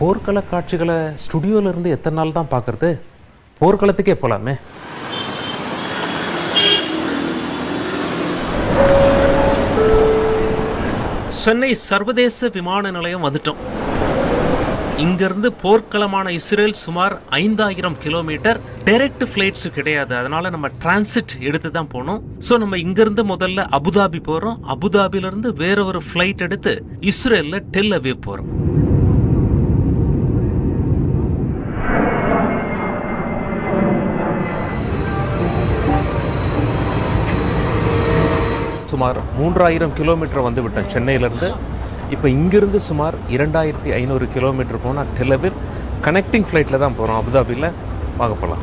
போர்க்கள காட்சிகளை ஸ்டுடியோவிலேருந்து எத்தனை நாள் தான் பார்க்குறது? போர்க்களத்துக்கே போகலாமே சென்னை சர்வதேச விமான நிலையம் வந்துட்டோம். இங்கிருந்து போர்க்களமான இஸ்ரேல் சுமார் ஐந்தாயிரம் கிலோமீட்டர் டைரக்ட் ஃபிளைட்ஸ் கிடையாது. அதனால நம்ம டிரான்சிட் எடுத்து தான் போகணும் ஸோ நம்ம இங்கிருந்து முதல்ல அபுதாபி போகிறோம் அபுதாபிலிருந்து வேற ஒரு ஃப்ளைட் எடுத்து இஸ்ரேலில் டெல் அவிவ் போகிறோம் சுமார் மூன்றாயிரம் கிலோமீட்டர் வந்து விட்டோம் சென்னையிலேருந்து. இப்போ இங்கிருந்து சுமார் இரண்டாயிரத்தி ஐநூறு கிலோமீட்டர் போனால் டெலவிவ் கனெக்டிங் ஃப்ளைட்டில் தான் போகிறோம் அபுதாபியில் பார்க்க போகலாம்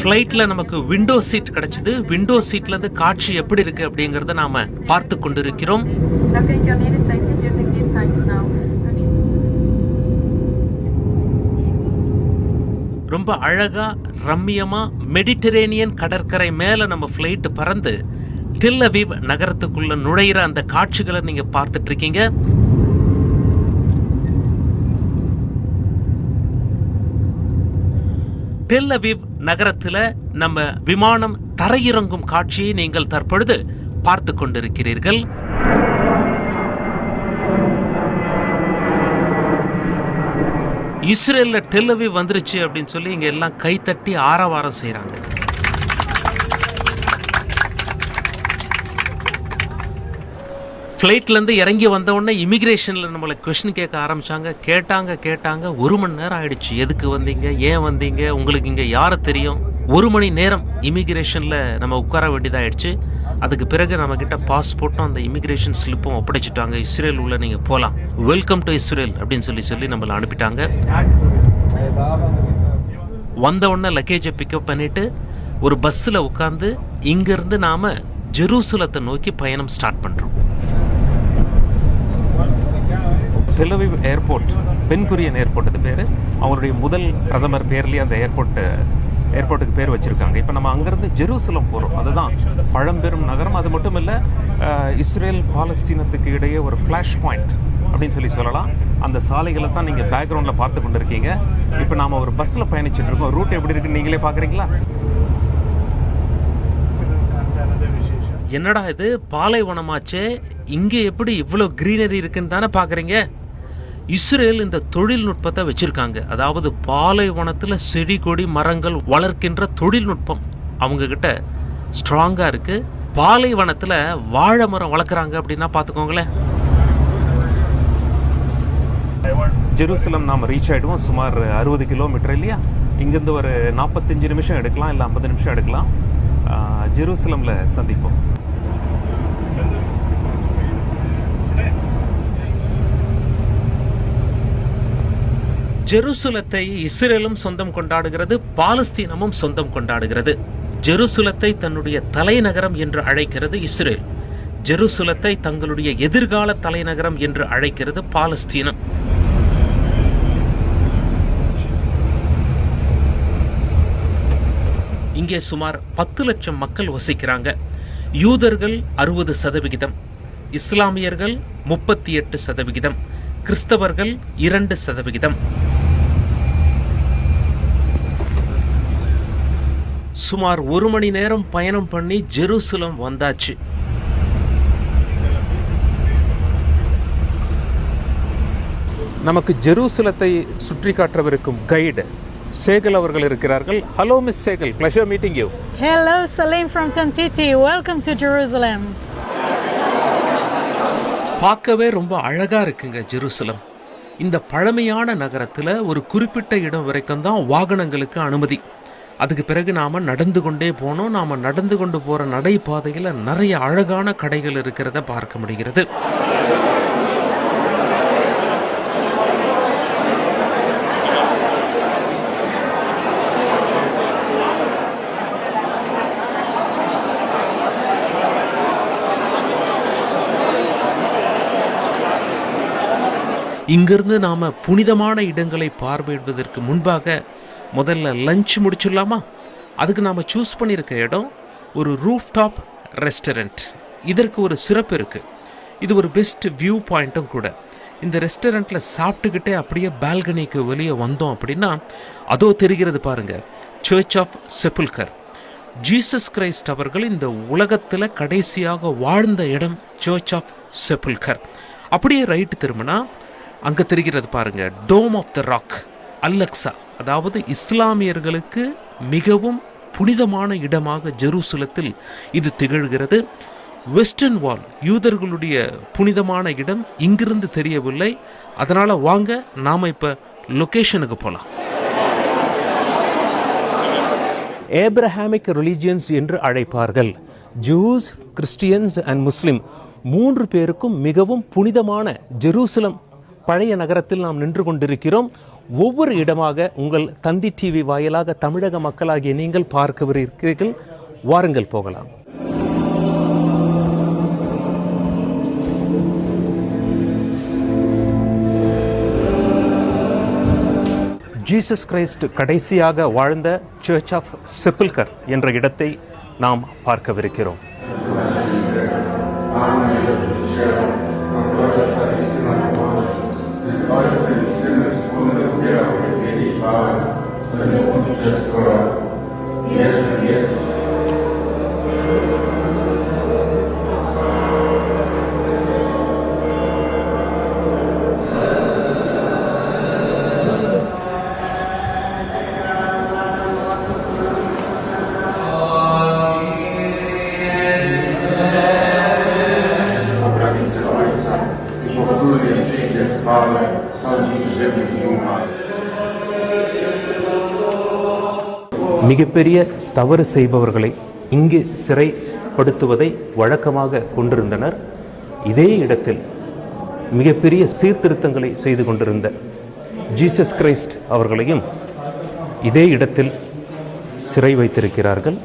ஃப்ளைட்டில் நமக்கு விண்டோ சீட் கிடைச்சது. விண்டோ சீட்லேருந்து காட்சி எப்படி இருக்கு அப்படிங்கிறத நாம பார்த்து கொண்டிருக்கிறோம். ரொம்ப அழகாக ரம்மியமாக மெடிட்டரேனியன் கடற்கரை மேலே நம்ம ஃப்ளைட் பறந்து டெல் அவீவ் நுழையிற அந்த காட்சிகளை நீங்கள் பார்த்துட்ருக்கீங்க. டெல் அவீவ் நம்ம விமானம் தரையிறங்கும் காட்சியை நீங்கள் தற்பொழுது பார்த்து கொண்டிருக்கிறீர்கள். இஸ்ரேலில் டெல்லவி வந்துருச்சு அப்படின்னு சொல்லி இங்கே எல்லாம் கைத்தட்டி ஆரவாரம் செய்கிறாங்க ஃப்ளைட்லேருந்து இறங்கி வந்தவுடனே இமிக்ரேஷனில் நம்மளை கொஷின் கேட்க ஆரம்பிச்சாங்க. கேட்டாங்க கேட்டாங்க ஒரு மணி நேரம் ஆயிடுச்சு. எதுக்கு வந்தீங்க? ஏன் வந்தீங்க? உங்களுக்கு இங்கே யாரை தெரியும்? ஒரு மணி நேரம் இமிக்ரேஷனில் நம்ம உட்கார வேண்டியதாகிடுச்சு அதுக்கு பிறகு நம்ம பாஸ்போர்ட்டும் அந்த இமிகிரேஷன் ஸ்லிப்பும் ஒப்படைச்சிட்டாங்க. இஸ்ரேல் உள்ள நீங்கள் போகலாம் வெல்கம் டு இஸ்ரேல் அப்படின்னு சொல்லி சொல்லி நம்மளை அனுப்பிட்டாங்க. வந்த உடனே லக்கேஜை பிக்கப் பண்ணிவிட்டு ஒரு பஸ்ஸில் உட்காந்து இங்கேருந்து நாம் ஜெருசலத்தை நோக்கி பயணம் ஸ்டார்ட் பண்ணுறோம் டெலவிவ் ஏர்போர்ட் பென்குரியன் ஏர்போர்ட் பேர். அவங்களுடைய முதல் பிரதமர் பேர்லேயே அந்த ஏர்போர்ட்டு ஏர்போர்ட்டுக்கு பேர் வச்சுருக்காங்க. இப்போ நம்ம அங்கேருந்து ஜெருசலம் போகிறோம் அதுதான் பழம்பெரும் நகரம். அது மட்டும் இல்லை இஸ்ரேல் பாலஸ்தீனத்துக்கு இடையே ஒரு ஃப்ளாஷ் பாயிண்ட் அப்படின்னு சொல்லி சொல்லலாம். அந்த சாலைகளை தான் நீங்கள் பேக்ரவுண்டில் பார்த்து கொண்டு இருக்கீங்க இப்போ நாம் ஒரு பஸ்ஸில் பயணிச்சுட்டு இருக்கோம். ரூட் எப்படி இருக்குன்னு நீங்களே பார்க்குறீங்களா என்னடா இது? பாலைவனமாச்சே. இங்கே எப்படி இவ்வளோ க்ரீனரி இருக்குன்னு தானே பார்க்குறீங்க இஸ்ரேல் இந்த தொழில்நுட்பத்தை வச்சிருக்காங்க. அதாவது பாலைவனத்தில் செடி கொடி மரங்கள் வளர்க்கின்ற தொழில்நுட்பம் அவங்கக்கிட்ட ஸ்ட்ராங்காக இருக்குது பாலைவனத்தில் வாழை மரம் வளர்க்குறாங்க அப்படின்னா பார்த்துக்கோங்களேன். ஜெருசலம் நாம் ரீச் ஆகிடுவோம் சுமார் அறுபது கிலோமீட்டர் இல்லையா? இங்கேருந்து ஒரு நாற்பத்தஞ்சு நிமிஷம் எடுக்கலாம் இல்லை ஐம்பது நிமிஷம் எடுக்கலாம். ஜெருசலமில் சந்திப்போம். ஜெருசலத்தை இஸ்ரேலும் சொந்தம் கொண்டாடுகிறது பாலஸ்தீனமும் சொந்தம் கொண்டாடுகிறது. ஜெருசலத்தை தன்னுடைய தலைநகரம் என்று அழைக்கிறது இஸ்ரேல். ஜெருசலத்தை தங்களுடைய எதிர்கால தலைநகரம் என்று அழைக்கிறது பாலஸ்தீனம். இங்கே சுமார் பத்து லட்சம் மக்கள் வசிக்கிறாங்க. யூதர்கள் அறுபது சதவிகிதம் இஸ்லாமியர்கள் முப்பத்தி எட்டு சதவிகிதம் கிறிஸ்தவர்கள் இரண்டு சதவிகிதம். சுமார் ஒரு மணி நேரம் பயணம் பண்ணி ஜெருசலம் வந்தாச்சு. நமக்கு ஜெருசலத்தை சுற்றி காட்டவிருக்கும் கைடு சேகல் அவர்கள் இருக்கிறார்கள். Hello miss Sehgal pleasure meeting you Hello, Salim from Kantiti. Welcome to Jerusalem. பார்க்கவே ரொம்ப அழகா இருக்குங்க ஜெருசலம். இந்த பழமையான நகரத்துல ஒரு குறிப்பிட்ட இடம் வரைக்கும் தான் வாகனங்களுக்கு அனுமதி. அதுக்கு பிறகு நாம நடந்து கொண்டே போனோம். நாம நடந்து கொண்டு போற நடைபாதையில நிறைய அழகான கடைகள் இருக்கிறத பார்க்க முடிகிறது. இங்கிருந்து நாம புனிதமான இடங்களை பார்வையிடுவதற்கு முன்பாக முதல்ல லஞ்ச் முடிச்சிடலாமா? அதுக்கு நாம் சூஸ் பண்ணியிருக்க இடம் ஒரு ரூஃப் டாப் ரெஸ்டாரண்ட் இதற்கு ஒரு சிறப்பு இருக்குது இது ஒரு பெஸ்ட் வியூ பாயிண்ட்டும் கூட. இந்த ரெஸ்டாரண்ட்டில் சாப்பிட்டுக்கிட்டே அப்படியே பால்கனிக்கு வெளியே வந்தோம் அப்படின்னா அதோ தெரிகிறது பாருங்க church of Sepulchre Jesus Christ அவர்கள் இந்த உலகத்தில் கடைசியாக வாழ்ந்த இடம் சர்ச் ஆஃப் செப்புல்கர் அப்படியே ரைட்டு திரும்பினா அங்கே தெரிகிறது பாருங்கள் dome of the rock Al Aqsa அதாவது இஸ்லாமியர்களுக்கு மிகவும் புனிதமான இடமாக ஜெருசலத்தில் இது திகழ்கிறது. வெஸ்டர்ன் வால் யூதர்களுடைய புனிதமான இடம் இங்கிருந்து தெரியவில்லை. அதனால் வாங்க நாம் இப்போ லொக்கேஷனுக்கு போகலாம் ஏப்ரஹாமிக் ரிலீஜியன்ஸ் என்று அழைப்பார்கள். ஜூஸ் கிறிஸ்டியன்ஸ் அண்ட் முஸ்லிம் மூன்று பேருக்கும் மிகவும் புனிதமான ஜெருசலம் பழைய நகரத்தில் நாம் நின்று கொண்டிருக்கிறோம். ஒவ்வொரு இடமாக உங்கள் தந்தி டிவி வாயிலாக தமிழக மக்களாகிய நீங்கள் பார்க்கவிருக்கிறீர்கள். வாருங்கள் போகலாம். ஜீசஸ் கிரைஸ்ட் கடைசியாக வாழ்ந்த சர்ச் ஆஃப் செப்பில்கர் என்ற இடத்தை நாம் பார்க்கவிருக்கிறோம். przez Korana. மிகப்பெரிய தவறு செய்பவர்களை இங்கு சிறைப்படுத்துவதை வழக்கமாக கொண்டிருந்தனர். இதே இடத்தில் மிகப்பெரிய சீர்திருத்தங்களை செய்து கொண்டிருந்த ஜீசஸ் கிரைஸ்ட் அவர்களையும் இதே இடத்தில் சிறை வைத்திருக்கிறார்கள்.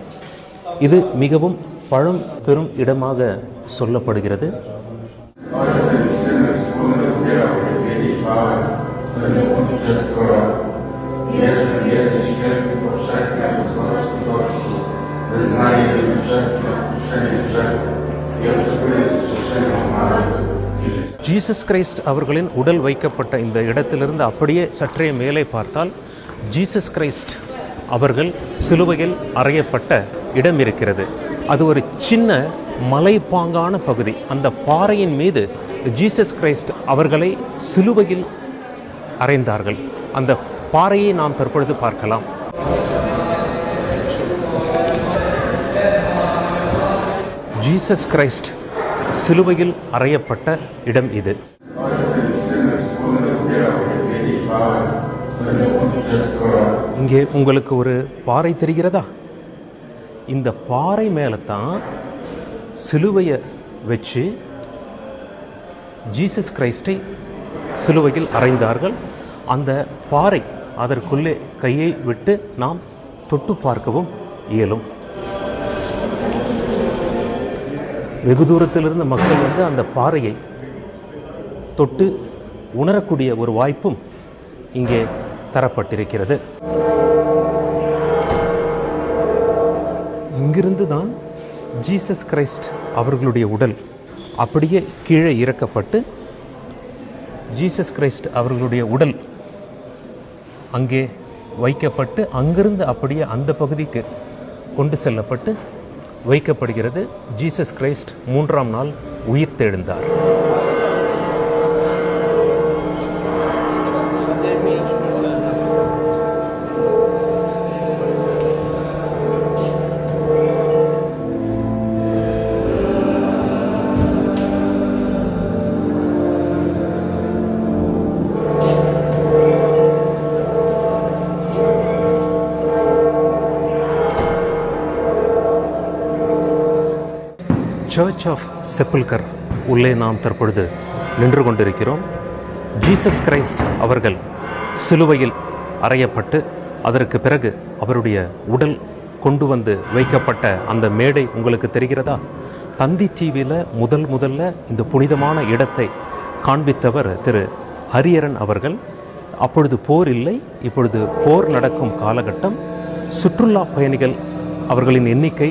இது மிகவும் பழம் பெரும் இடமாக சொல்லப்படுகிறது. Yes, ஜீசஸ் கிரைஸ்ட் அவர்களின் உடல் வைக்கப்பட்ட இந்த இடத்திலிருந்து அப்படியே சற்றே மேலே பார்த்தால் ஜீசஸ் கிரைஸ்ட் அவர்கள் சிலுவையில் அறையப்பட்ட இடம் இருக்கிறது. அது ஒரு சின்ன மலைப்பாங்கான பகுதி. அந்த பாறையின் மீது ஜீசஸ் கிரைஸ்ட் அவர்களை சிலுவையில் அறைந்தார்கள். அந்த பாறையை நாம் தற்பொழுது பார்க்கலாம். ஜீசஸ் கிரைஸ்ட் சிலுவையில் அறையப்பட்ட இடம் இது. இங்கே உங்களுக்கு ஒரு பாறை தெரிகிறதா? இந்த பாறை மேலே தான் சிலுவையை வச்சு ஜீசஸ் கிரைஸ்டை சிலுவையில் அறைந்தார்கள். அந்த பாறை அதற்குள்ளே கையை விட்டு நாம் தொட்டு பார்க்கவும் இயலும். வெகு தூரத்திலிருந்து மக்கள் வந்து அந்த பாறையை தொட்டு உணரக்கூடிய ஒரு வாய்ப்பும் இங்கே தரப்பட்டிருக்கிறது. இங்கிருந்து தான் ஜீசஸ் கிரைஸ்ட் அவர்களுடைய உடல் அப்படியே கீழே இறக்கப்பட்டு ஜீசஸ் கிரைஸ்ட் அவர்களுடைய உடல் அங்கே வைக்கப்பட்டு அங்கிருந்து அப்படியே அந்த பகுதிக்கு கொண்டு செல்லப்பட்டு வைக்கப்படுகிறது. ஜீசஸ் கிரைஸ்ட் மூன்றாம் நாள் உயிர்த்தெழுந்தார். சர்ச் ஆஃப் செப்புல்கர் உள்ளே நாம் தற்பொழுது நின்று கொண்டிருக்கிறோம். ஜீசஸ் கிரைஸ்ட் அவர்கள் சிலுவையில் அறையப்பட்டு அதற்கு பிறகு அவருடைய உடல் கொண்டு வந்து வைக்கப்பட்ட அந்த மேடை உங்களுக்கு தெரிகிறதா? தந்தி டிவியில் முதல் முதல்ல இந்த புனிதமான இடத்தை காண்பித்தவர் திரு ஹரியரன் அவர்கள். அப்பொழுது போர் இல்லை இப்பொழுது போர் நடக்கும் காலகட்டம். சுற்றுலா பயணிகள் அவர்களின் எண்ணிக்கை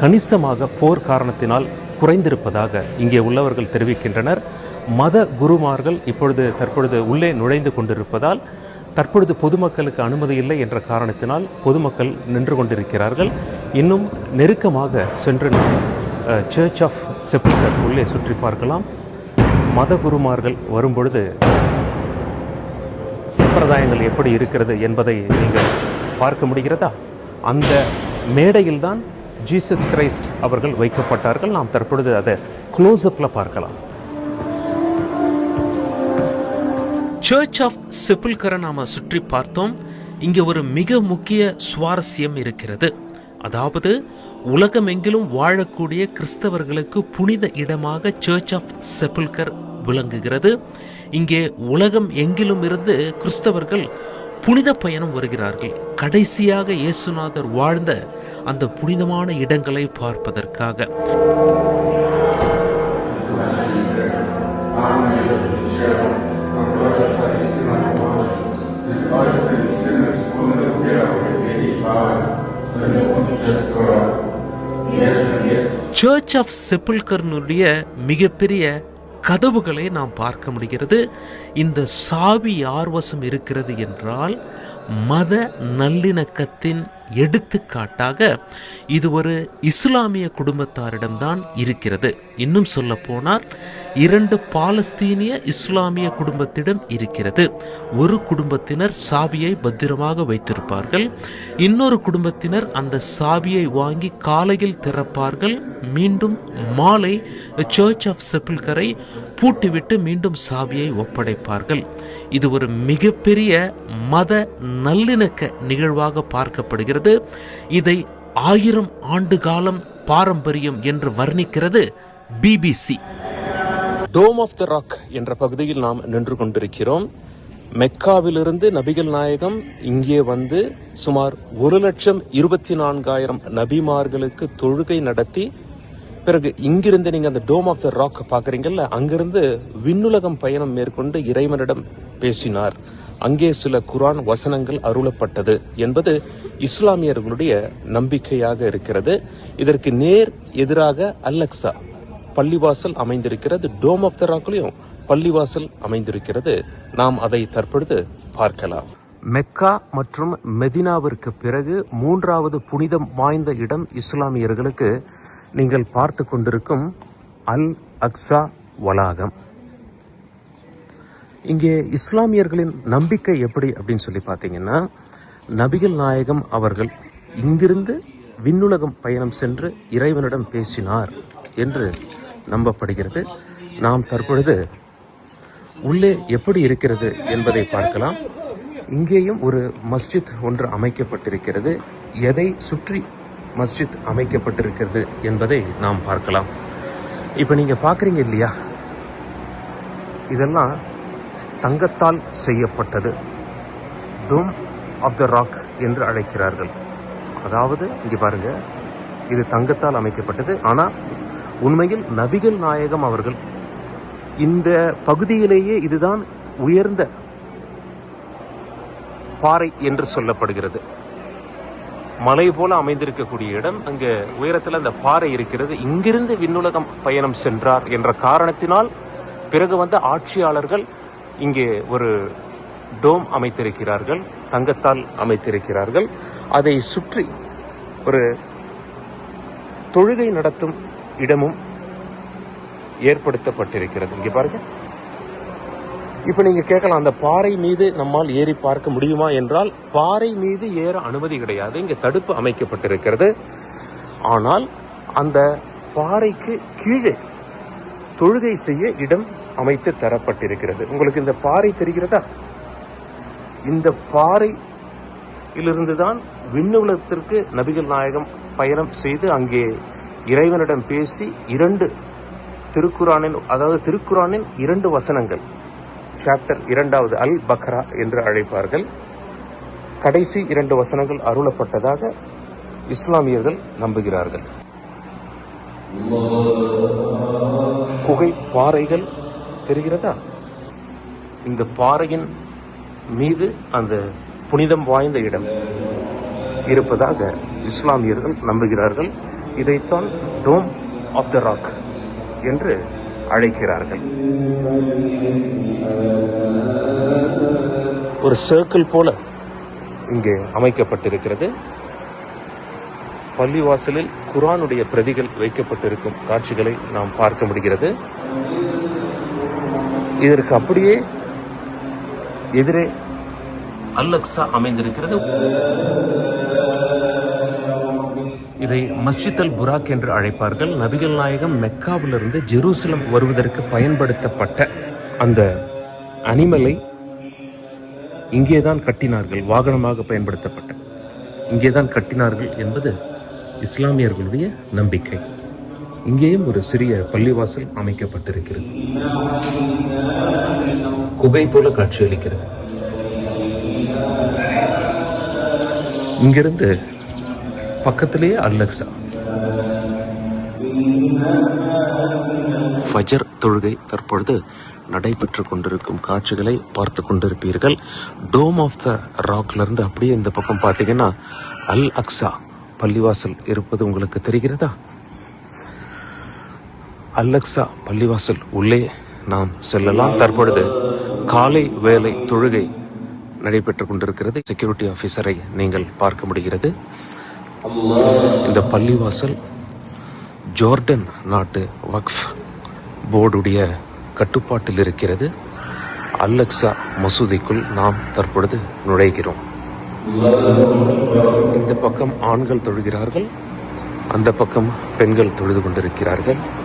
கணிசமாக போர் காரணத்தினால் குறைந்திருப்பதாக இங்கே உள்ளவர்கள் தெரிவிக்கின்றனர். மத குருமார்கள் இப்பொழுது தற்பொழுது உள்ளே நுழைந்து கொண்டிருப்பதால் தற்பொழுது பொதுமக்களுக்கு அனுமதி இல்லை என்ற காரணத்தினால் பொதுமக்கள் நின்று கொண்டிருக்கிறார்கள். இன்னும் நெருக்கமாக சென்று நாம் சர்ச் ஆஃப் செப்டர் உள்ளே சுற்றி பார்க்கலாம். மத குருமார்கள் வரும்பொழுது சம்பிரதாயங்கள் எப்படி இருக்கிறது என்பதை நீங்கள் பார்க்க முடிகிறதா? அந்த மேடையில்தான் ஜீசஸ் கிரைஸ்ட் அவர்கள் வைக்கப்பட்டார்கள். நாம் தற்பொழுது அதை க்ளோஸ்அப்பில் பார்க்கலாம். சர்ச் ஆஃப் செப்புல்கரை நாம் சுற்றி பார்த்தோம். இங்கே ஒரு மிக முக்கிய சுவாரஸ்யம் இருக்கிறது. அதாவது உலகமெங்கிலும் வாழக்கூடிய கிறிஸ்தவர்களுக்கு புனித இடமாக சர்ச் ஆஃப் செப்புல்கர் விளங்குகிறது. இங்கே உலகம் எங்கிலும் இருந்து கிறிஸ்தவர்கள் புனித பயணம் வருகிறார்கள். கடைசியாக இயேசுநாதர் வாழ்ந்த அந்த புனிதமான இடங்களை பார்ப்பதற்காக. சர்ச் ஆஃப் செப்புல்கர்னுடைய மிகப்பெரிய கதவுகளை நாம் பார்க்க முடிகிறது. இந்த சாவி யார் வசம் இருக்கிறது என்றால் மத நல்லிணக்கத்தின் எடுத்துக்காட்டாக இது ஒரு இஸ்லாமிய குடும்பத்தாரிடம்தான் இருக்கிறது. இன்னும் சொல்ல போனால் இரண்டு பாலஸ்தீனிய இஸ்லாமிய குடும்பத்திடம் இருக்கிறது. ஒரு குடும்பத்தினர் சாவியை பத்திரமாக வைத்திருப்பார்கள். இன்னொரு குடும்பத்தினர் அந்த சாவியை வாங்கி காலையில் திறப்பார்கள். மீண்டும் மாலை சர்ச் ஆஃப் செப்பிள்கரை பூட்டிவிட்டு மீண்டும் சாவியை ஒப்படைப்பார்கள். இது ஒரு மிகப்பெரிய மத நல்லிணக்க நிகழ்வாக பார்க்கப்படுகிறது. இதை ஆயிரம் ஆண்டு காலம் பாரம்பரியம் என்று வர்ணிக்கிறது BBC. Dome of the rock என்ற பகுதியில் நாம் நின்று கொண்டிருக்கிறோம். மெக்காவிலிருந்து நபிகள் நாயகம் இங்கே வந்து சுமார் ஒரு லட்சம் இருபத்தி நான்காயிரம் நபிமார்களுக்கு தொழுகை நடத்தி பிறகு இங்கிருந்து நீங்கள் அந்த டோம் ஆஃப் த ராக் பார்க்குறீங்கல்ல அங்கிருந்து விண்ணுலகம் பயணம் மேற்கொண்டு இறைவனிடம் பேசினார். அங்கே சில குரான் வசனங்கள் அருளப்பட்டது என்பது இஸ்லாமியர்களுடைய நம்பிக்கையாக இருக்கிறது. இதற்கு நேர் எதிராக அலெக்சா பள்ளிவாசல் அமைந்திருக்கிறது. டோம் ஆஃப் த ராக்லையும் பள்ளிவாசல் அமைந்திருக்கிறது. நாம் அதை தற்பொழுது பார்க்கலாம். மெக்கா மற்றும் மெதினாவிற்கு பிறகு மூன்றாவது புனிதம் வாய்ந்த இடம் இஸ்லாமியர்களுக்கு நீங்கள் பார்த்து கொண்டிருக்கும் அல் அக்ஸா வளாகம். இங்கே இஸ்லாமியர்களின் நம்பிக்கை எப்படி அப்படின்னு சொல்லி பார்த்தீங்கன்னா நபிகள் நாயகம் அவர்கள் இங்கிருந்து விண்ணுலகம் பயணம் சென்று இறைவனிடம் பேசினார் என்று நம்பப்படுகிறது. நாம் தற்பொழுது உள்ளே எப்படி இருக்கிறது என்பதை பார்க்கலாம். இங்கேயும் ஒரு மஸ்ஜித் ஒன்று அமைக்கப்பட்டிருக்கிறது. எதை சுற்றி மஸ்ஜித் அமைக்கப்பட்டிருக்கிறது என்பதை நாம் பார்க்கலாம். இப்போ நீங்கள் பார்க்குறீங்க இல்லையா? இதெல்லாம் தங்கத்தால் செய்யப்பட்டது. டூம் ஆஃப் த ராக் என்று அழைக்கிறார்கள். அதாவது இங்கே பாருங்க இது தங்கத்தால் அமைக்கப்பட்டது. ஆனால் உண்மையில் நபிகள் நாயகம் அவர்கள் இந்த பகுதியிலேயே இதுதான் உயர்ந்த பாறை என்று சொல்லப்படுகிறது. மலை போல அமைந்திருக்கக்கூடிய இடம் அங்கு உயரத்தில் அந்த பாறை இருக்கிறது. இங்கிருந்து விண்ணுலகம் பயணம் சென்றார் என்ற காரணத்தினால் பிறகு வந்த ஆட்சியாளர்கள் இங்கே ஒரு டோம் அமைத்திருக்கிறார்கள் தங்கத்தால் அமைத்திருக்கிறார்கள். அதை சுற்றி ஒரு தொழுகை நடத்தும் இடமும் ஏற்படுத்தப்பட்டிருக்கிறது. இங்கே பாருங்க. இப்ப நீங்க கேட்கலாம் அந்த பாறை மீது நம்மால் ஏறி பார்க்க முடியுமா என்றால் பாறை மீது ஏற அனுமதி கிடையாது. இங்கே தடுப்பு அமைக்கப்பட்டிருக்கிறது. ஆனால் அந்த பாறைக்கு கீழே தொழுகை செய்ய இடம் அமைத்து தரப்பட்டிருக்கிறது. உங்களுக்கு இந்த பாறை தெரிகிறதா? இந்த பாறையிலிருந்துதான் விண்ணுலகத்திற்கு நபிகள் நாயகம் பயணம் செய்து அங்கே இறைவனிடம் பேசி இரண்டு திருக்குறானின் அதாவது திருக்குரானின் இரண்டு வசனங்கள் சாப்டர் இரண்டாவது அல் பக்ரா என்று அழைப்பார்கள். கடைசி இரண்டு வசனங்கள் அருளப்பட்டதாக இஸ்லாமியர்கள் நம்புகிறார்கள். குகை பாறைகள் தெரிகிறதா? இந்த பாறையின் மீது அந்த புனிதம் வாய்ந்த இடம் இருப்பதாக இஸ்லாமியர்கள் நம்புகிறார்கள். இதைத்தான் டோம் ஆஃப் த ராக் என்று அழைக்கிறார்கள். ஒரு சர்க்கிள் போல இங்கே அமைக்கப்பட்டிருக்கிறது. பள்ளிவாசலில் குரானுடைய பிரதிகள் வைக்கப்பட்டிருக்கும் காட்சிகளை நாம் பார்க்க முடிகிறது. இதற்கு அப்படியே எதிரே அல்லக்ஸா அமைந்திருக்கிறது. இதை மஸ்ஜித் அல் புராக் என்று அழைப்பார்கள். நபிகள் நாயகம் மெக்காவிலிருந்து ஜெருசலம் வருவதற்கு பயன்படுத்தப்பட்ட அந்த அனிமலை இங்கேதான் கட்டினார்கள் வாகனமாக பயன்படுத்தப்பட்ட. இங்கேதான் கட்டினார்கள் என்பது இஸ்லாமியர்களுடைய நம்பிக்கை. இங்கேயும் ஒரு சிறிய பள்ளிவாசல் அமைக்கப்பட்டிருக்கிறது. குகை போல காட்சியளிக்கிறது. இங்கிருந்து பக்கத்திலேயே அல்லக்ஸா ஃபஜர் தொழுகை தற்பொழுது நடைபெற்று கொண்டிருக்கும் காட்சிகளை பார்த்து கொண்டிருப்பீர்கள். டோம் ஆஃப் த ராக்ல இருந்து அப்படியே இந்த பக்கம் பார்த்தீங்கன்னா அல் அக்ஸா பள்ளிவாசல் இருப்பது உங்களுக்கு தெரிகிறதா? அல் பள்ளிவாசல் உள்ளே நாம் செல்லலாம். தற்பொழுது காலை வேலை தொழுகை நடைபெற்றுக் கொண்டிருக்கிறது. செக்யூரிட்டி ஆபீசரை நீங்கள் பார்க்க முடிகிறது. இந்த பள்ளிவாசல் ஜோர்டன் நாட்டு வக்ஃப் போர்டுடைய கட்டுப்பாட்டில் இருக்கிறது. அல்லக்ஸா மசூதிக்குள் நாம் தற்பொழுது நுழைகிறோம். இந்த பக்கம் ஆண்கள் தொழுகிறார்கள். அந்த பக்கம் பெண்கள் தொழுது கொண்டிருக்கிறார்கள்.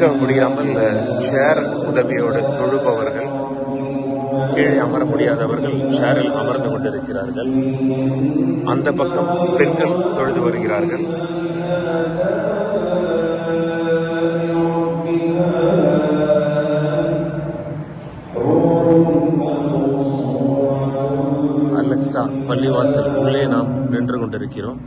நிற்க முடியாமல் சேர் உதவியோடு தொழுபவர்கள் கீழே அமர முடியாதவர்கள் சேரில் அமர்ந்து கொண்டிருக்கிறார்கள். அந்த பக்கம் பெண்கள் தொழுது வருகிறார்கள். அலெக்சா பள்ளிவாசல் உள்ளே நாம் நின்று கொண்டிருக்கிறோம்.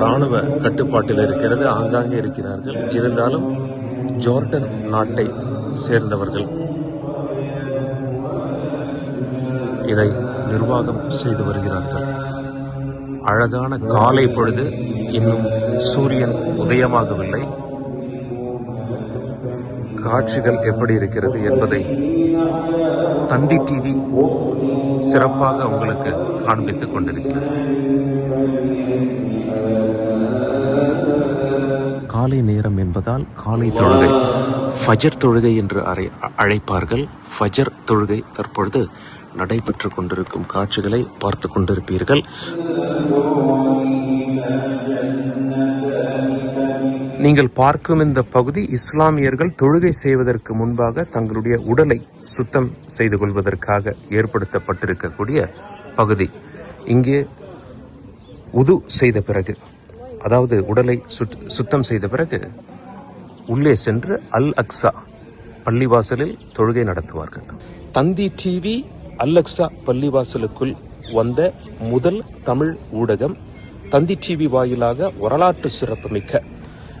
ராணுவ கட்டுப்பாட்டில் இருக்கிறது ஆங்காங்கே இருக்கிறார்கள். இருந்தாலும் ஜோர்டன் நாட்டை சேர்ந்தவர்கள் இதை நிர்வாகம் செய்து வருகிறார்கள். அழகான காலை பொழுது இன்னும் சூரியன் உதயமாகவில்லை. காட்சிகள் எப்படி இருக்கிறது என்பதை தந்தி டிவி சிறப்பாக உங்களுக்கு காண்பித்துக் கொண்டிருக்கிறது. காலை நேரம் என்பதால் காலை தொழுகை ஃபஜர் தொழுகை என்று அறை அழைப்பார்கள். ஃபஜர் தொழுகை தற்பொழுது நடைபெற்றுக் கொண்டிருக்கும் காட்சிகளை பார்த்து கொண்டிருப்பீர்கள். நீங்கள் பார்க்கும் இந்த பகுதி இஸ்லாமியர்கள் தொழுகை செய்வதற்கு முன்பாக தங்களுடைய உடலை சுத்தம் செய்து கொள்வதற்காக ஏற்படுத்தப்பட்டிருக்கக்கூடிய பகுதி. இங்கே உது செய்த பிறகு அதாவது உடலை சுத்- சுத்தம் செய்த பிறகு உள்ளே சென்று அல் அக்ஸா பள்ளிவாசலில் தொழுகை நடத்துவார்கள். தந்தி டிவி அல் அக்ஸா பள்ளிவாசலுக்குள் வந்த முதல் தமிழ் ஊடகம் தந்தி டிவி வாயிலாக வரலாற்று சிறப்புமிக்க.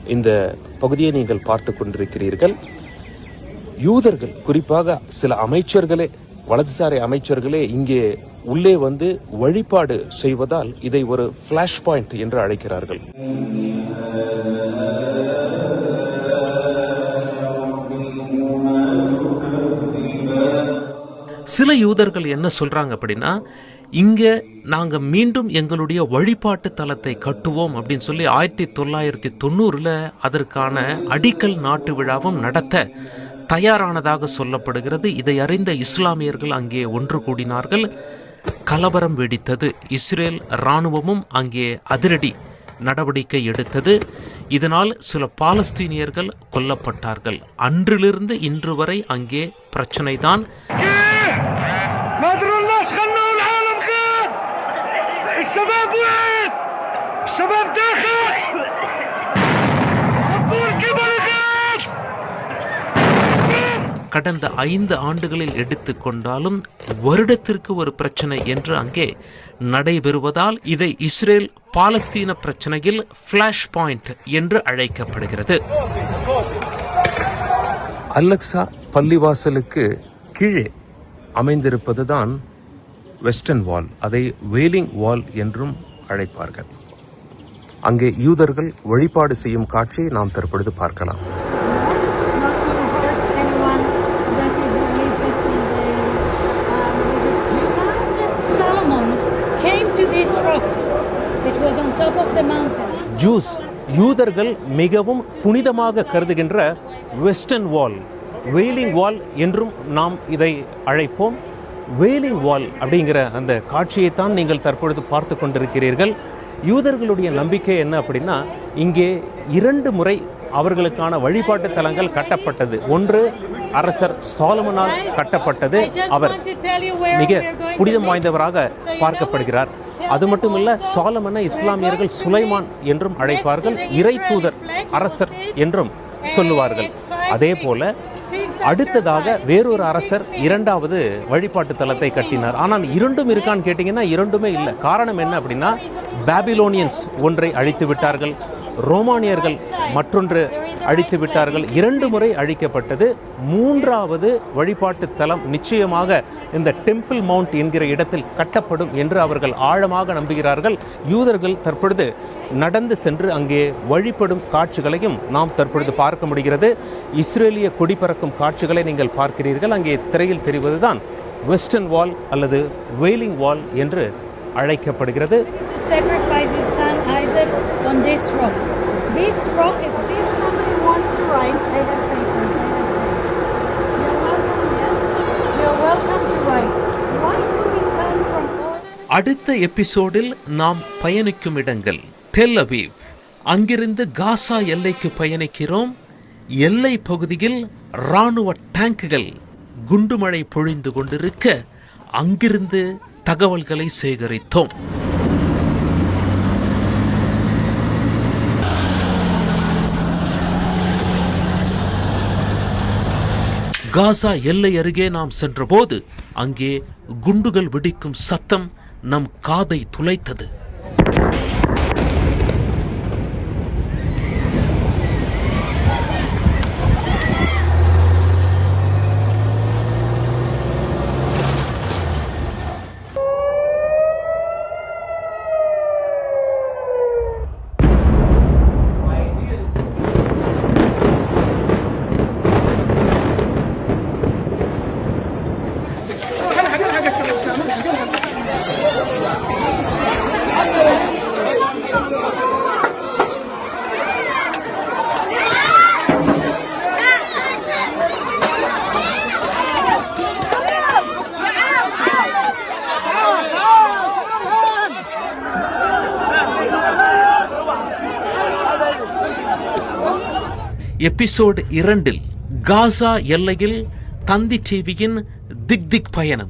இந்த பகுதியை நீங்கள் பார்த்து கொண்டிருக்கிறீர்கள். யூதர்கள் குறிப்பாக சில அமைச்சர்களே வலதுசாரி அமைச்சர்களே இங்கே உள்ளே வந்து வழிபாடு செய்வதால் இதை ஒரு ஃபிளாஷ் பாயிண்ட் என்று அழைக்கிறார்கள். சில யூதர்கள் என்ன சொல்றாங்க அப்படின்னா இங்க நாங்க மீண்டும் எங்களுடைய வழிபாட்டு தலத்தை கட்டுவோம் அப்படின்னு சொல்லி ஆயிரத்தி தொள்ளாயிரத்தி தொண்ணூறுல அதற்கான அடிக்கல் நாட்டு விழாவும் நடத்த தயாரானதாக சொல்லப்படுகிறது. இதை அறிந்த இஸ்லாமியர்கள் அங்கே ஒன்று கூடினார்கள். கலவரம் வெடித்தது இஸ்ரேல் இராணுவமும் அங்கே அதிரடி நடவடிக்கை எடுத்தது இதனால் சில பாலஸ்தீனியர்கள் கொல்லப்பட்டார்கள் அன்றிலிருந்து இன்று வரை அங்கே பிரச்சனைதான் ما ادروناش خلوا العالم الشباب وين؟ الشباب داخل கடந்த ஐந்து ஆண்டுகளில் எடுத்துக்கொண்டாலும் வருடத்திற்கு ஒரு பிரச்சனை என்று அங்கே நடைபெறுவதால் இதை இஸ்ரேல் பாலஸ்தீன பிரச்சனையில் ஃபிளாஷ் பாயிண்ட் என்று அழைக்கப்படுகிறது. அலெக்சா பள்ளிவாசலுக்கு கீழே அமைந்திருப்பதுதான் வெஸ்டர்ன் வால் அதை வேலிங் வால் என்றும் அழைப்பார்கள். அங்கே யூதர்கள் வழிபாடு செய்யும் காட்சியை நாம் தற்பொழுது பார்க்கலாம். To this rock. It was on top of the mountain. Jews யூதர்கள் மிகவும் புனிதமாக கருதுகின்ற வெஸ்டர்ன் வால் வெயிலிங் வால் என்றும் நாம் இதை அழைப்போம் வெயிலிங் வால் அப்படிங்கிற அந்த காட்சியைத்தான் நீங்கள் தற்பொழுது பார்த்து கொண்டிருக்கிறீர்கள் யூதர்களுடைய நம்பிக்கை என்ன அப்படின்னா இங்கே இரண்டு முறை அவர்களுக்கான வழிபாட்டு தலங்கள் கட்டப்பட்டது ஒன்று அரசர் சாலமனால் கட்டப்பட்டது. அவர் மிக புனிதம். வாய்ந்தவராக பார்க்கப்படுகிறார்? அது மட்டுமல்ல சாலமனை இஸ்லாமியர்கள் சுலைமான் என்றும் அழைப்பார்கள். இறை தூதர் அரசர் என்றும் சொல்லுவார்கள். அதே போல அடுத்ததாக வேறொரு அரசர் இரண்டாவது வழிபாட்டு தலத்தை கட்டினார். ஆனால் இரண்டும் இருக்கான்னு கேட்டிங்கன்னா இரண்டுமே இல்லை. காரணம் என்ன அப்படின்னா பாபிலோனியன்ஸ் ஒன்றை அழித்து விட்டார்கள். ரோமானியர்கள் மற்றொன்று அழித்து விட்டார்கள். இரண்டு முறை அழிக்கப்பட்டது. மூன்றாவது வழிபாட்டு தலம் நிச்சயமாக இந்த டெம்பிள் மவுண்ட் என்கிற இடத்தில் கட்டப்படும் என்று அவர்கள் ஆழமாக நம்புகிறார்கள். யூதர்கள் தற்பொழுது நடந்து சென்று அங்கே வழிபடும் காட்சிகளையும் நாம் தற்பொழுது பார்க்க முடிகிறது. இஸ்ரேலிய கொடி பறக்கும் காட்சிகளை நீங்கள் பார்க்கிறீர்கள். அங்கே திரையில் தெரிவதுதான் வெஸ்டர்ன் வால் அல்லது வெயிலிங் வால் என்று அழைக்கப்படுகிறது. On this rock. This rock, it seems somebody wants to write. I have papers. You're welcome, yes? You're welcome to write. Why do we come from அடுத்த எபிசோடில் நாம் பயணிக்கும் இடங்கள் டெல் அபீவ் அங்கிருந்து காசா எல்லைக்கு பயணிக்கிறோம் எல்லை பகுதியில் இராணுவ டேங்குகள் குண்டுமழை பொழிந்து கொண்டிருக்க அங்கிருந்து தகவல்களை சேகரித்தோம் காசா எல்லை அருகே நாம் சென்றபோது அங்கே குண்டுகள் வெடிக்கும் சத்தம் நம் காதை துளைத்தது. எபிசோடு இரண்டில் காசா எல்லையில் தந்தி டிவியின் திக் திக் பயணம்.